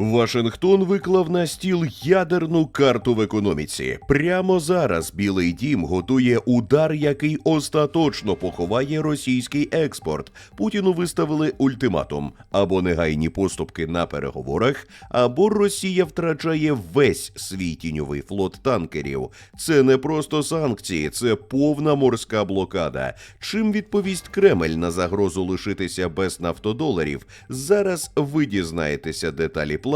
Вашингтон виклав на стіл ядерну карту в економіці. Прямо зараз Білий Дім готує удар, який остаточно поховає російський експорт. Путіну виставили ультиматум або негайні поступки на переговорах, або Росія втрачає весь свій тіньовий флот танкерів. Це не просто санкції, це повна морська блокада. Чим відповість Кремль на загрозу лишитися без нафтодоларів? Зараз ви дізнаєтеся деталі плану,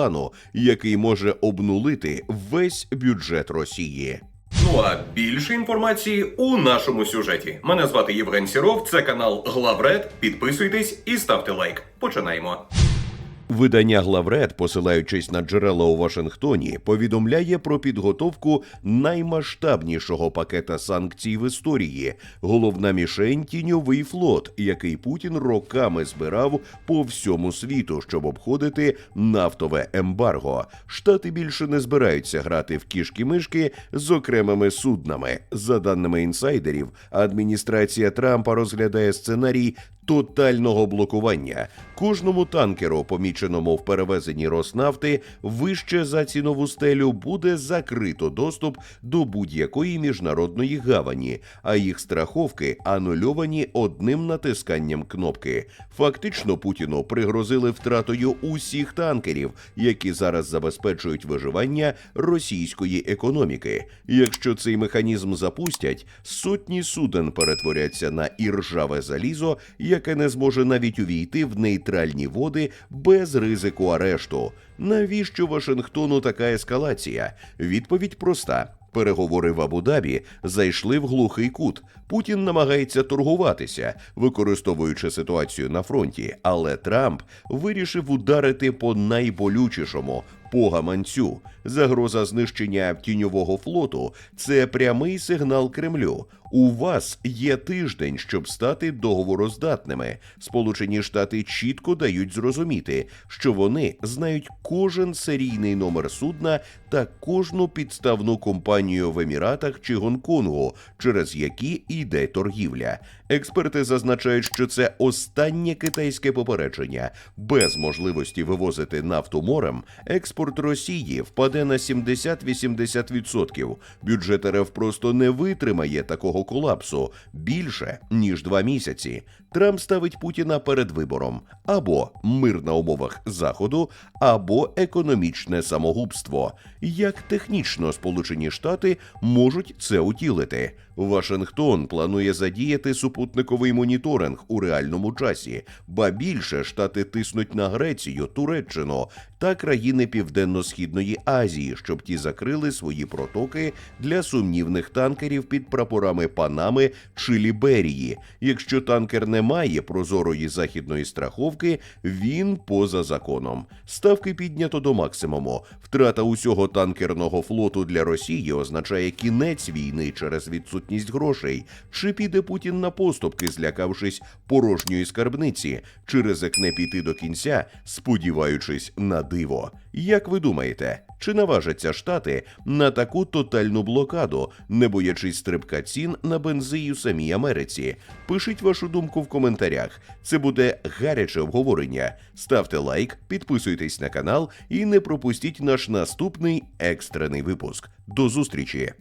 який може обнулити весь бюджет Росії. Ну а більше інформації у нашому сюжеті. Мене звати Євген Сіров, це канал Главред. Підписуйтесь і ставте лайк. Починаємо. Видання Главред, посилаючись на джерела у Вашингтоні, повідомляє про підготовку наймасштабнішого пакета санкцій в історії. Головна мішень тіньовий флот, який Путін роками збирав по всьому світу, щоб обходити нафтове ембарго. Штати більше не збираються грати в кішки-мишки з окремими суднами. За даними інсайдерів, адміністрація Трампа розглядає сценарій тотального блокування. Кожному танкеру, поміченому в перевезенні Роснафти, вище за цінову стелю буде закрито доступ до будь-якої міжнародної гавані, а їх страховки анульовані одним натисканням кнопки. Фактично, Путіну пригрозили втратою усіх танкерів, які зараз забезпечують виживання російської економіки. Якщо цей механізм запустять, сотні суден перетворяться на іржаве залізо, яке не зможе навіть увійти в нейтральні води без ризику арешту. Навіщо Вашингтону така ескалація? Відповідь проста. Переговори в Абу-Дабі зайшли в глухий кут. Путін намагається торгуватися, використовуючи ситуацію на фронті, але Трамп вирішив ударити по найболючішому по гаманцю. Загроза знищення тіньового флоту це прямий сигнал Кремлю. У вас є тиждень, щоб стати договороздатними. Сполучені Штати чітко дають зрозуміти, що вони знають кожен серійний номер судна та кожну підставну компанію в Еміратах чи Гонконгу, через які йде торгівля. Експерти зазначають, що це останнє китайське попередження. Без можливості вивозити нафту морем, експорт Росії впаде на 70-80%. Бюджет РФ просто не витримає такого колапсу більше ніж два місяці. Трамп ставить Путіна перед вибором або мир на умовах заходу, або економічне самогубство. Як технічно Сполучені Штати можуть це утілити? Вашингтон планує задіяти супутниковий моніторинг у реальному часі, ба більше штати тиснуть на Грецію, Туреччину та країни Південно-східної Азії, щоб ті закрили свої протоки для сумнівних танкерів під прапорами Панами чи Ліберії. Якщо танкер не має прозорої західної страховки, він поза законом. Ставки піднято до максимуму. Втрата усього танкерного флоту для Росії означає кінець війни через відсутність грошей. Чи піде Путін на поступки, злякавшись порожньої скарбниці, чи ризикне піти до кінця, сподіваючись на диво? Як ви думаєте, чи наважаться штати на таку тотальну блокаду, не боячись стрибка цін на бензи у самій Америці? Пишіть вашу думку в коментарях. Це буде гаряче обговорення. Ставте лайк, підписуйтесь на канал і не пропустіть наш наступний екстрений випуск. До зустрічі!